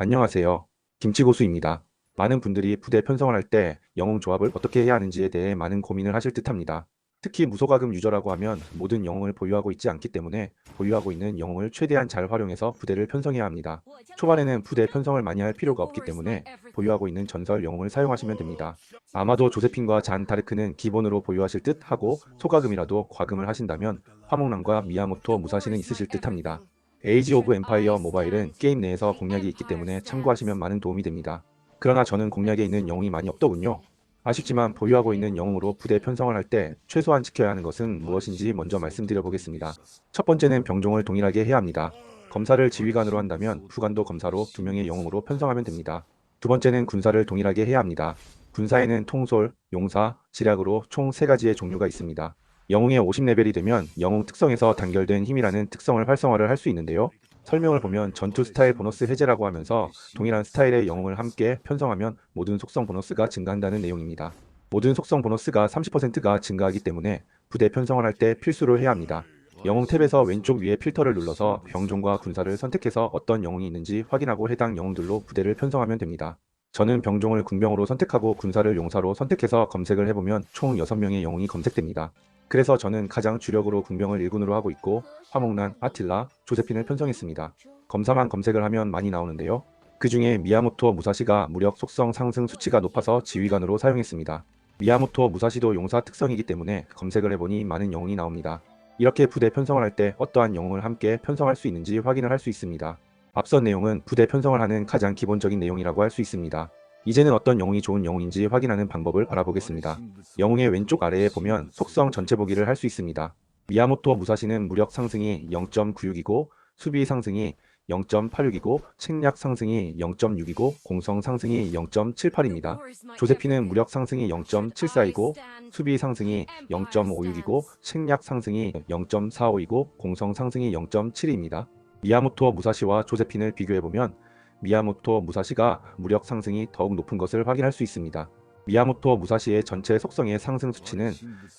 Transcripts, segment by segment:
안녕하세요. 김치고수입니다. 많은 분들이 부대 편성을 할 때 영웅 조합을 어떻게 해야 하는지에 대해 많은 고민을 하실 듯합니다. 특히 무소가금 유저라고 하면 모든 영웅을 보유하고 있지 않기 때문에 보유하고 있는 영웅을 최대한 잘 활용해서 부대를 편성해야 합니다. 초반에는 부대 편성을 많이 할 필요가 없기 때문에 보유하고 있는 전설 영웅을 사용하시면 됩니다. 아마도 조세핀과 잔 다르크는 기본으로 보유하실 듯 하고 소가금이라도 과금을 하신다면 화목난과 미야모토 무사시는 있으실 듯 합니다. 에이지 오브 엠파이어 모바일은 게임 내에서 공략이 있기 때문에 참고하시면 많은 도움이 됩니다. 그러나 저는 공략에 있는 영웅이 많이 없더군요. 아쉽지만 보유하고 있는 영웅으로 부대 편성을 할 때 최소한 지켜야 하는 것은 무엇인지 먼저 말씀드려 보겠습니다. 첫 번째는 병종을 동일하게 해야 합니다. 검사를 지휘관으로 한다면 부관도 검사로 두 명의 영웅으로 편성하면 됩니다. 두 번째는 군사를 동일하게 해야 합니다. 군사에는 통솔, 용사, 지략으로 총 세 가지의 종류가 있습니다. 영웅의 50레벨이 되면 영웅 특성에서 단결된 힘이라는 특성을 활성화를 할 수 있는데요. 설명을 보면 전투 스타일 보너스 해제라고 하면서 동일한 스타일의 영웅을 함께 편성하면 모든 속성 보너스가 증가한다는 내용입니다. 모든 속성 보너스가 30%가 증가하기 때문에 부대 편성을 할 때 필수로 해야 합니다. 영웅 탭에서 왼쪽 위에 필터를 눌러서 병종과 군사를 선택해서 어떤 영웅이 있는지 확인하고 해당 영웅들로 부대를 편성하면 됩니다. 저는 병종을 군병으로 선택하고 군사를 용사로 선택해서 검색을 해보면 총 6명의 영웅이 검색됩니다. 그래서 저는 가장 주력으로 군병을 1군으로 하고 있고 화목난, 아틸라, 조세핀을 편성했습니다. 검사만 검색을 하면 많이 나오는데요. 그 중에 미야모토 무사시가 무력 속성 상승 수치가 높아서 지휘관으로 사용했습니다. 미야모토 무사시도 용사 특성이기 때문에 검색을 해보니 많은 영웅이 나옵니다. 이렇게 부대 편성을 할 때 어떠한 영웅을 함께 편성할 수 있는지 확인을 할 수 있습니다. 앞선 내용은 부대 편성을 하는 가장 기본적인 내용이라고 할 수 있습니다. 이제는 어떤 영웅이 좋은 영웅인지 확인하는 방법을 알아보겠습니다. 영웅의 왼쪽 아래에 보면 속성 전체 보기를 할 수 있습니다. 미야모토 무사시는 무력 상승이 0.96이고 수비 상승이 0.86이고 책략 상승이 0.6이고 공성 상승이 0.78입니다. 조세피는 무력 상승이 0.74이고 수비 상승이 0.56이고 책략 상승이 0.45이고 공성 상승이 0.7입니다. 미야모토 무사시와 조세핀을 비교해보면 미야모토 무사시가 무력 상승이 더욱 높은 것을 확인할 수 있습니다. 미야모토 무사시의 전체 속성의 상승 수치는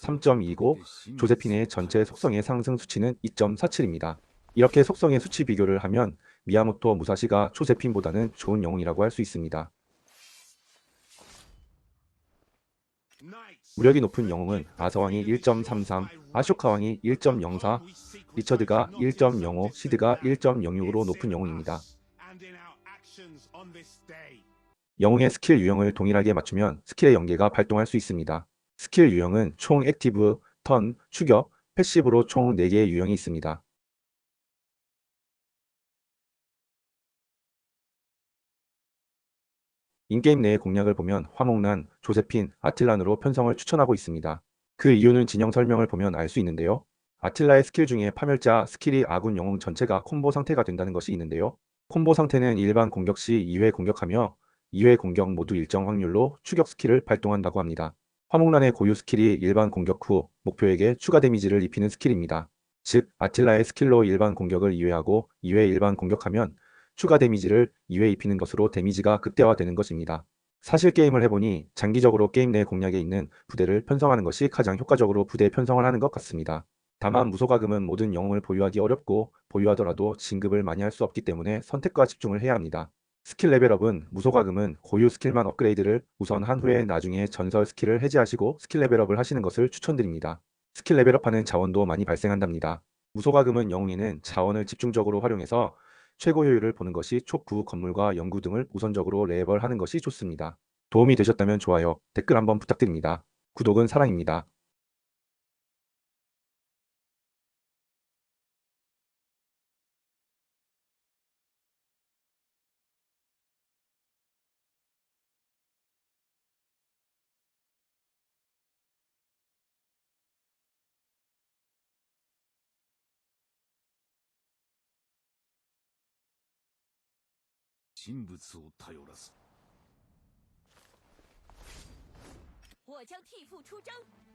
3.2고 조세핀의 전체 속성의 상승 수치는 2.47입니다. 이렇게 속성의 수치 비교를 하면 미야모토 무사시가 조세핀보다는 좋은 영웅이라고 할 수 있습니다. 무력이 높은 영웅은 아서왕이 1.33, 아쇼카왕이 1.04, 리처드가 1.05, 시드가 1.06으로 높은 영웅입니다. 영웅의 스킬 유형을 동일하게 맞추면 스킬의 연계가 발동할 수 있습니다. 스킬 유형은 총 액티브, 턴, 추격, 패시브로 총 4개의 유형이 있습니다. 인게임 내의 공략을 보면 화목난, 조세핀, 아틸란으로 편성을 추천하고 있습니다. 그 이유는 진영 설명을 보면 알 수 있는데요. 아틸라의 스킬 중에 파멸자 스킬이 아군 영웅 전체가 콤보 상태가 된다는 것이 있는데요. 콤보 상태는 일반 공격 시 2회 공격하며 2회 공격 모두 일정 확률로 추격 스킬을 발동한다고 합니다. 화목란의 고유 스킬이 일반 공격 후 목표에게 추가 데미지를 입히는 스킬입니다. 즉 아틸라의 스킬로 일반 공격을 2회하고 2회 일반 공격하면 추가 데미지를 2회 입히는 것으로 데미지가 극대화되는 것입니다. 사실 게임을 해보니 장기적으로 게임 내 공략에 있는 부대를 편성하는 것이 가장 효과적으로 부대 편성을 하는 것 같습니다. 다만 무소가금은 모든 영웅을 보유하기 어렵고 보유하더라도 진급을 많이 할 수 없기 때문에 선택과 집중을 해야 합니다. 스킬 레벨업은 무소가금은 고유 스킬만 업그레이드를 우선 한 후에 나중에 전설 스킬을 해제하시고 스킬 레벨업을 하시는 것을 추천드립니다. 스킬 레벨업하는 자원도 많이 발생한답니다. 무소가금은 영웅에는 자원을 집중적으로 활용해서 최고 효율을 보는 것이 촉구, 건물과 연구 등을 우선적으로 레벨하는 것이 좋습니다. 도움이 되셨다면 좋아요, 댓글 한번 부탁드립니다. 구독은 사랑입니다. 진物を頼らず我将替父出征。